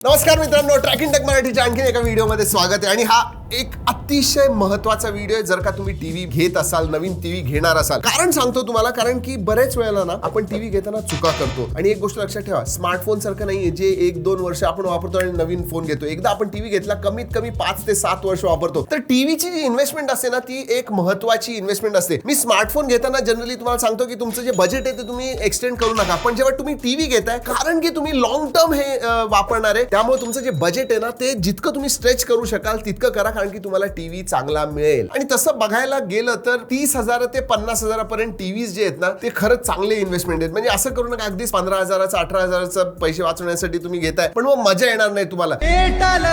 नमस्कार मित्रांनो tracking take मराठीच्या आणखीन एका व्हिडिओमध्ये स्वागत है हा एक अतिशय महत्वाचा व्हिडिओ आहे. जर का तुम्ही टीव्ही घेत असाल, नवीन टीव्ही घेणार असाल. कारण सांगतो तुम्हाला, कारण की बरेच वेळेला ना, आपण टीव्ही घेताना चुका करतो. आणि एक गोष्ट लक्षात ठेवा स्मार्टफ़ोन सारखं नाहीये जे एक दोन वर्ष आपण वापरतो आणि नवीन फ़ोन घेतो. एकदा आपण टीव्ही घेतला, कमीत कमी पाच ते सात वर्ष वापरतो. तर टीव्हीची जी इन्व्हेस्टमेंट असते ना, ती एक महत्वाची इन्व्हेस्टमेंट असते. मी स्मार्टफ़ोन घेताना जनरली तुम्हाला सांगतो की तुमचं जे बजेट आहे, ते तुम्ही एक्सटेंड करू नका. पण जेव्हा तुम्ही टीव्ही घेताय, कारण की तुम्ही लॉंग टर्म हे वापरणार आहे, त्यामुळे तुमचं जे बजेट आहे ना, ते जितकं तुम्ही स्ट्रेच करू शकाल, तितकं करा. कारण की तुम्हाला टीव्ही चांगला मिळेल. आणि तसं बघायला गेलं तर तीस हजार ते पन्नास हजारापर्यंत टीव्हीज जे आहेत ना ते खरंच चांगले इन्व्हेस्टमेंट आहेत. म्हणजे असं करू नका अगदीच पंधरा हजाराचं अठरा हजाराचं पैसे वाचवण्यासाठी तुम्ही घेताय. पण मग मजा येणार नाही तुम्हाला. पेटल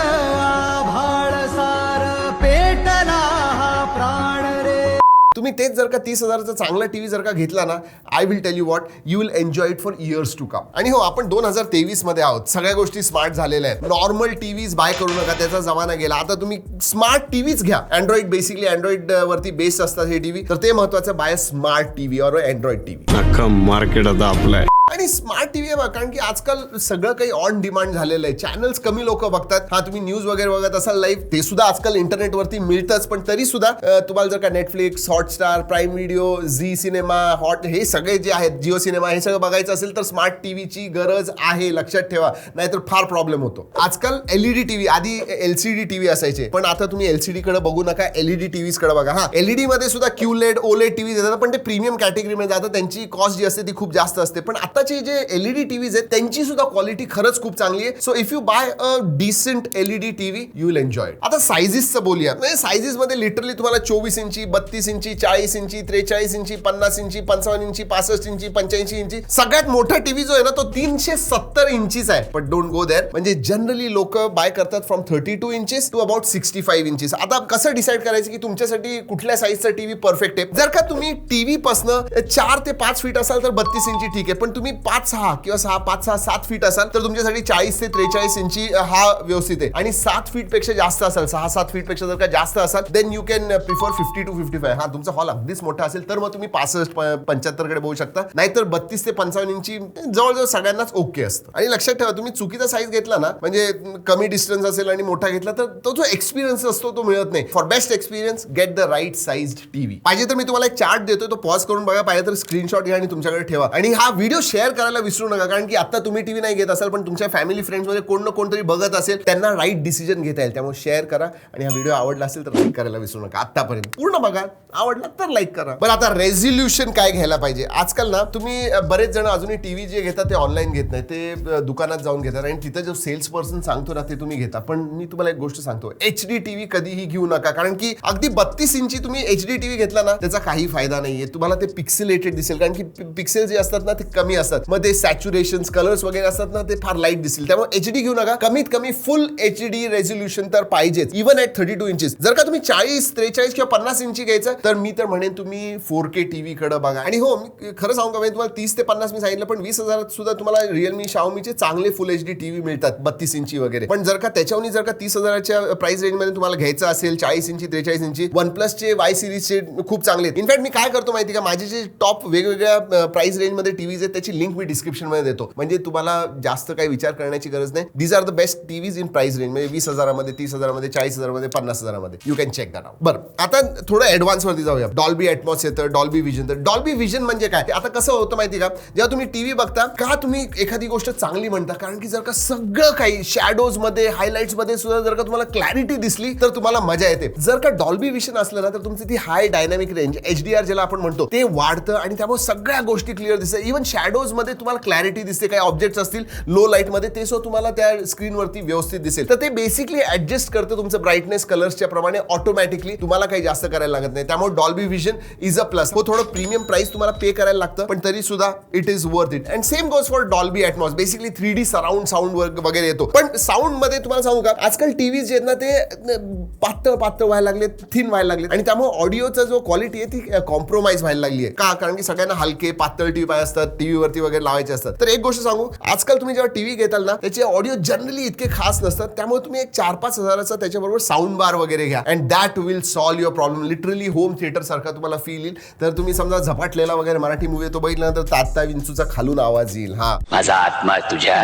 तुम्ही तेच जर का तीस हजाराचा चांगला टीव्ही जर का घेतला ना I will tell you what you will enjoy it for years to come आणि हो, आपण दोन हज़ार तेवीस मध्ये आहोत. सगळ्या गोष्टी स्मार्ट झालेल्या आहेत. नॉर्मल टीव्हीज बाय करू नका, त्याचा जमाना गेला. आता तुम्ही स्मार्ट टीव्हीच घ्या. अँड्रॉइड बेसिकली अँड्रॉइड वरती बेस्ड असतात हे टीव्ही तर ते महत्वाचं बाय स्मार्ट टीव्ही और अँड्रॉइड टी व्ही मार्केट आता आपलं आणि स्मार्ट टीव्ही बघा, कारण की आजकाल सगळं काही ऑन डिमांड झालेलं आहे. चॅनल्स कमी लोक बघतात. हा तुम्ही न्यूज़ वगैरे बघत असाल लाईव्ह ते सुद्धा आजकाल इंटरनेटवरती मिळतंच पण तरी सुद्धा तुम्हाला जर का Netflix Hotstar Prime Video Zee Cinema hot हे सगळे जे आहेत जिओ सिनेमा हे सगळं बघायचं असेल तर स्मार्ट टीव्हीची गरज आहे लक्षात ठेवा. नाहीतर फार प्रॉब्लेम होतो. आजकाल एलईडी टीव्ही आधी एलसीडी टीव्ही असायचे पण आता तुम्ही एलसीडी कडे बघू नका एलईडी टीव्हीज कडे बघा. हा एलईडी मध्ये सुद्धा क्यूलेड ओलेड टीव्ही देतात पण ते प्रीमियम कॅटेगरीमध्ये जातात त्यांची कॉस्ट जी असते ती खूप जास्त असते. पण आताचे जे एलईडी टीव्हीज आहेत, त्यांची सुद्धा क्वालिटी खरंच खूप चांगली आहे. So if you buy a decent LED TV you will enjoy आता सायझेसचं बोलूया म्हणजे सायझेस मध्ये लिटरली तुम्हाला चोवीस इंची, बत्तीस इंची, चाळीस इंची, त्रेचाळीस इंची, पन्नास इंची, पंचावन्न इंची, पासष्ट इंची, पंच्याऐंशी इंची, सगळ्यात मोठा टीव्ही जो आहे ना तो तीनशे सत्तर इंचीच आहे. पण डोंट गो देअर म्हणजे जनरली लोक बाय करतात from thirty two inches to about sixty five inches आता कसं डिसाईड करायचं की तुमच्यासाठी कुठल्या साईजचा टीव्ही परफेक्ट आहे? जर का तुम्ही टीव्ही पासनं चार ते पाच फीट असाल तर बत्तीस इंची ठीक आहे. पण तुम्ही पाच सहा किंवा सहा, पाच सहा, सात फीट असाल तर तुमच्यासाठी चाळीस ते त्रेचाळीस इंची हा व्यवस्थित आहे. आणि सात फीट पेक्षा जास्त असाल, सहा, सात फीट पेक्षा जर का जास्त असाल then you can prefer fifty two fifty five हा, तुमचा हॉल अगदीच मोठा असेल, तर मग तुम्ही पासष्ट पंच्याहत्तर कडे बघू शकता. नाहीतर बत्तीस ते पंचावन्न इंची, जवळजवळ सगळ्यांनाच ओके असतं. आणि लक्षात ठेवा, तुम्ही चुकीचा साईज घेतला ना, म्हणजे कमी डिस्टन्स असेल आणि मोठा घेतला, तर तो जो एक्सपिरियन्स असतो तो मिळत नाही. For best experience get the right size TV पाहिजे तर मी तुम्हाला एक चार्ट देतोय तो पॉज करून बघा पाहिजे तर स्क्रीनशॉट घ्या आणि तुमच्याकडे ठेवा. आणि हा व्हिडिओ शेअर करायला विसरू नका, कारण की आता तुम्ही टीव्ही नाही घेत असाल, पण तुमच्या फॅमिली फ्रेंड्स मध्ये कोण ना कोणतरी बघत असेल, त्यांना राईट डिसिजन घेता येईल. त्यामुळे शेअर करा आणि हा व्हिडिओ आवडला असेल तर लाईक करायला विसरू नका. आतापर्यंत पूर्ण बघा. आवडला तर लाईक करा. बरं, आता रेझोल्युशन काय घ्यायला पाहिजे? आजकाल ना, तुम्ही बरेच जण अजूनही टीव्ही जे घेतात ते ऑनलाईन घेत नाही ते दुकानात जाऊन घेतात. आणि तिथं जो सेल्स पर्सन सांगतो ना, ते तुम्ही घेता. पण मी तुम्हाला एक गोष्ट सांगतो. एच डी टीव्ही कधीही घेऊ नका. कारण की अगदी बत्तीस इंची तुम्ही एच डी टीव्ही घेतला ना, त्याचा काही फ़ायदा नाहीये. तुम्हाला ते पिक्सेलेटेड दिसेल. कारण की पिक्सेल जे असतात ना, ते कमी असतात. मग ते सॅच्युरेशन कलर्स वगैरे असतात ना ते फार लाइट दिसतील. त्यामुळे एच डी घेऊ नका. कमीत कमी फुल एच डी रेझोल्युशन तर पाहिजेच. Even at thirty two inches जर का तुम्ही चाळीस त्रेचाळीस किंवा पन्नास इंची घ्यायचं तर मी तर म्हणेन तुम्ही फोर के टीव्ही कडे बघा. आणि हो मी खरं सांगू का म्हणजे तुम्हाला तीस ते पन्नास मी सांगितलं पण वीस हजारात सुद्धा तुम्हाला रिअलमी शाओमीचे चांगले फुल एच डी टीव्ही मिळतात बत्तीस इंची वगैरे. पण जर का त्याच्यावरून जर का तीस हजाराच्या प्राइस रेंजमध्ये तुम्हाला घ्यायचं असेल चाळीस इंची त्रेचाळीस इंची वन प्लसचे वाय सिरीजचे खूप चांगले आहेत. इनफॅक्ट मी काय करतो माहिती का? माझे जे टॉप वेगवेगळ्या प्राइस रेंजमध्ये टीव्हीज आहेत त्याची लिंक मी डिस्क्रिप्शन मध्ये देतो. म्हणजे तुम्हाला जास्त काही विचार करण्याची गरज नाही. These are the best TVs in price range म्हणजे वीस हजारामध्ये, तीस हजारामध्ये, चाळीस हजारामध्ये, पन्नास हजारामध्ये. यू कॅन चेक दॅट बरं. आता थोडं ऍडव्हान्स वरती जाऊया. डॉल्बी ॲटमॉस येतं डॉल्बी विजन तर डॉल्बी विजन म्हणजे काय? आता कसं होतं माहिती का? जेव्हा तुम्ही टीव्ही बघता, का तुम्ही एखादी गोष्ट चांगली म्हणता? कारण की जर का सगळं काही शॅडोज मध्ये हायलाइट्स मध्ये सुद्धा जर का तुम्हाला क्लॅरिटी दिसली, तर तुम्हाला मज़ा येते. जर का डॉल्बी विजन असलं ना, तर तुमची ती high dynamic range H D R ज्याला आपण म्हणतो, ते वाढतं आणि त्यामुळे सगळ्या गोष्टी क्लिअर दिसतात. इव्हन शॅडोज मध्ये तुम्हाला क्लॅरिटी दिसते काही ऑब्जेक्ट्स असतील लो लाईट मध्ये ते सुद्धा तुम्हाला त्या स्क्रीनवरती व्यवस्थित दिसेल. तर ते बेसिकली ऍडजस्ट करतं तुमचं ब्राईटनेस कलर्सच्या प्रमाणे ऑटोमॅटिकली तुम्हाला काही जास्त करायला लागत नाही. त्यामुळे Dolby vision is a plus हो थोडं प्रीमियम प्राइस तुम्हाला पे करायला लागतं पण तरी सुद्धा it is worth it and same goes for Dolby Atmos basically three D surround sound वगैरे येतो. पण साऊंड मध्ये तुम्हाला सांगू का आजकाल टीव्ही जे ना ते अं, पातळ पातळ व्हायला लागले थिन व्हायला लागले आणि त्यामुळे ऑडिओचा जो क्वालिटी आहे ती कॉम्प्रोमाइज व्हायला लागली आहे. का? कारण की सगळ्यांना हलके पातळ टीव्ही पाहिजे असतात टीव्हीवरती वरती वगैरे लावायचे असतात. तर एक गोष्ट सांगू, आजकाल तुम्ही जेव्हा टीव्ही घेताल ना, त्याचे ऑडिओ जनरली इतके खास नसतात, त्यामुळे तुम्ही एक चार पाच हजाराचा त्याच्याबरोबर साऊंड बार वगैरे घ्या. And that will solve your problem literally home theatre सारखा तुम्हाला फील येईल. तर तुम्ही समजा झपाटलेला वगैरे मराठी मूवी तो बघितल्यानंतर तात्ता विंचूचा खालून आवाज़ येईल. हा. माझा आत्मा तुझ्या,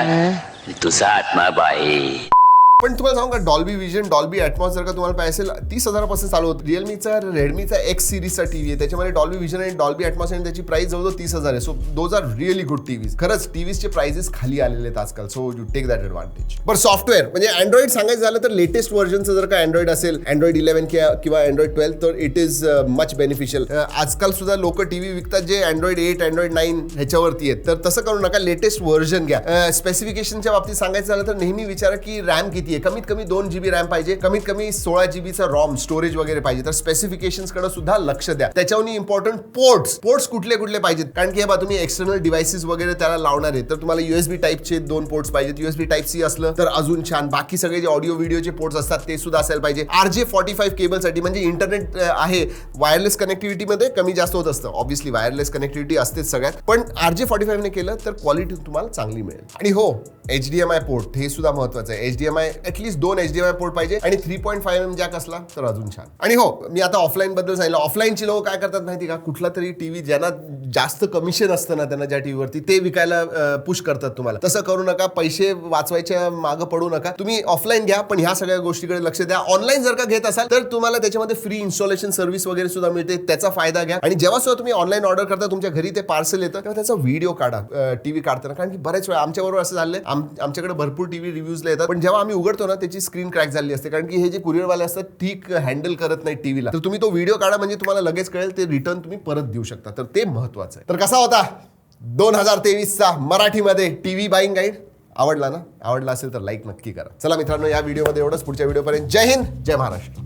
तुझा आत्मा बाहेर. पण तुम्हाला सांगू का? डॉल्बी विजन डॉल्बी ॲटमॉस जर का तुम्हाला पाहिजे असेल, तीस हजारापासून चालू होतं. रिअलमीचा रेडमीचा एक्स सिरीजचा टीव्ही आहे. त्याच्यामध्ये डॉल्बी विजन आणि डॉल्बी ॲटमॉस आणि त्याची प्राइस जवळजवळ तीस हज़ार आहे. So those are really good TVs खरंच टीव्हीजचे प्राइजेस खाली आलेले आहेत आजकाल. So you take that advantage पण सॉफ्टवेअर म्हणजे अँड्रॉइड सांगायचं झालं तर लेटेस्ट व्हर्जनचं जर का अँड्रॉइड असेल अँड्रॉइड इलेव्हन किंवा अँड्रॉइड ट्वेल्व तर इट इज़ मच बेनिफिशियल आजकाल सुद्धा लोक टीव्ही विकतात जे अँड्रॉइड एट अँड्रॉइड नाईन ह्याच्यावरती आहेत. तर तसं करू नका. लेटेस्ट व्हर्जन घ्या. स्पेसिफिकेशनच्या बाबतीत सांगायचं झालं तर नेहमी विचारा की रॅम किती आहे कमीत कमी दोन जीबी रॅम पाहिजे कमीत कमी सोळा जीबीचा रॉम स्टोरेज वगैरे पाहिजे. तर स्पेसिफिकेशन कडे सुद्धा लक्ष द्या. त्याच्याहून इम्पॉर्टंट पोर्ट्स पोर्ट्स कुठले कुठले पाहिजेत? कारण की बा तुम्ही एक्सटर्नल डिव्हाइसेस वगैरे त्याला लावणार आहे. तर तुम्हाला युएसबी टाईपचे दोन पोर्ट्स पाहिजेत. युएसबी टाईप सी असलं तर अजून छान. बाकी सगळे जे ऑडिओ व्हिडिओचे पोर्ट्स असतात, ते सुद्धा असायला पाहिजे. आर जे फॉर्टी फाईव्ह केबलसाठी म्हणजे इंटरनेट आहे वायरलेस कनेक्टिव्हिटीमध्ये कमी जास्त होत असतं. ऑब्व्हियसली वायरलेस कनेक्टिव्हिटी असतेच सगळ्यात. पण आर जे फॉर्टी फाईव्हने केलं तर क्वालिटी तुम्हाला चांगली मिळेल. आणि हो H D M I port हे सुद्धा महत्वाचं आहे. H D M I at least दोन एच डी वाय पोर्ट पाहिजे आणि three point five M jack असला तर अजून छान. आणि हो मी आता ऑफलाईन बद्दल सांगितलं. ऑफलाईनची लोक काय करतात माहिती का? कुठला तरी टीव्ही ज्यांना जास्त कमिशन असतं ना त्यांना ज्या टीव्हीवरती ते विकायला पुश करतात तुम्हाला. तसं करू नका पैसे वाचवायच्या मागं पडू नका. तुम्ही ऑफलाईन घ्या पण ह्या सगळ्या गोष्टीकडे लक्ष द्या. ऑनलाईन जर का घेत असाल तर तुम्हाला त्याच्यामध्ये फ्री इन्स्टॉलेशन सर्व्हिस वगैरे सुद्धा मिळते. त्याचा फायदा घ्या. आणि जेव्हा सुद्धा तुम्ही ऑनलाईन ऑर्डर करता तुमच्या घरी ते पार्सल येतं तेव्हा त्याचा व्हिडिओ काढा टीव्ही काढताना. कारण की बऱ्याच वेळा आमच्याबरोबर असं झालं आम- आमच्याकडे भरपूर टीव्ही रिव्ह्यूजला येतात. पण जेव्हा आम्ही उघडतो ना त्याची स्क्रीन क्रॅक झाली असते. कारण की हे जे कुरिअरवाले असतात ठीक हँडल करत नाही टीव्हीला तर तुम्ही तो व्हिडिओ काढा म्हणजे तुम्हाला लगेच कळेल ते रिटर्न तुम्ही परत देऊ शकता. तर ते महत्वाचं आहे. तर कसा होता? दोन हजार तेवीसचा मराठीमध्ये टीव्ही बाईंग गाईड आवडला ना? आवडला असेल तर लाईक नक्की करा. चला मित्रांनो या व्हिडिओमध्ये एवढंच. पुढच्या व्हिडिओपर्यंत जय हिंद जय महाराष्ट्र.